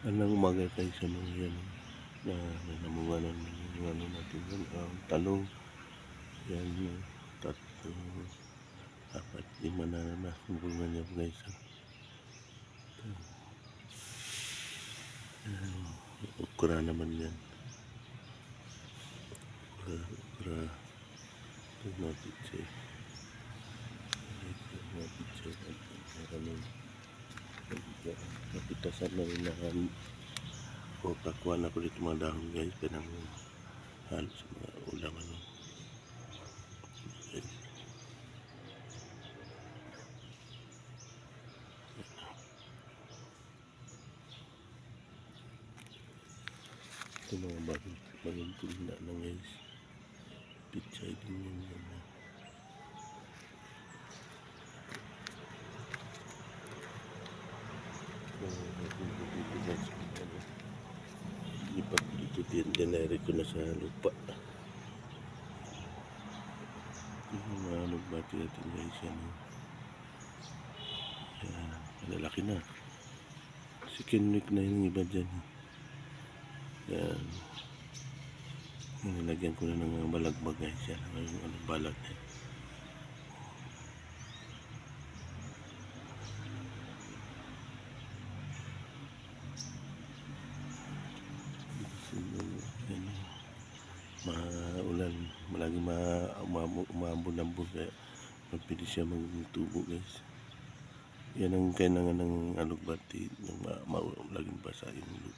Anong umaga kayo sa mga yan na nanamungan ng ano natin yan, um, talong. Yan, tatlo, apat, lima na na bunga niya guys. Ukra naman yan. Ukra, ukra. Ito natin siya. Ito natin siya. Maraming napitasan na rin na o kakuha na dito mga dahon guys kanang halos sa mga ulam ano ito mga bagong bagong tunda na guys pichay din yun yan Lipat dito din, dinari ko na sa lupa. Yung mga nagbati natin guys, yan. Yan, malalaki na. Second week na yung iba dyan. Yan. Yan, nilagyan ko na ng balagbag guys. Yan, ano, balag na. yan. Yan, maulan malagi ma umambon-ambon kaya mapili siya magtubo guys. Yan ang kailangan ng alugbati ng ma, ma, laging basa yung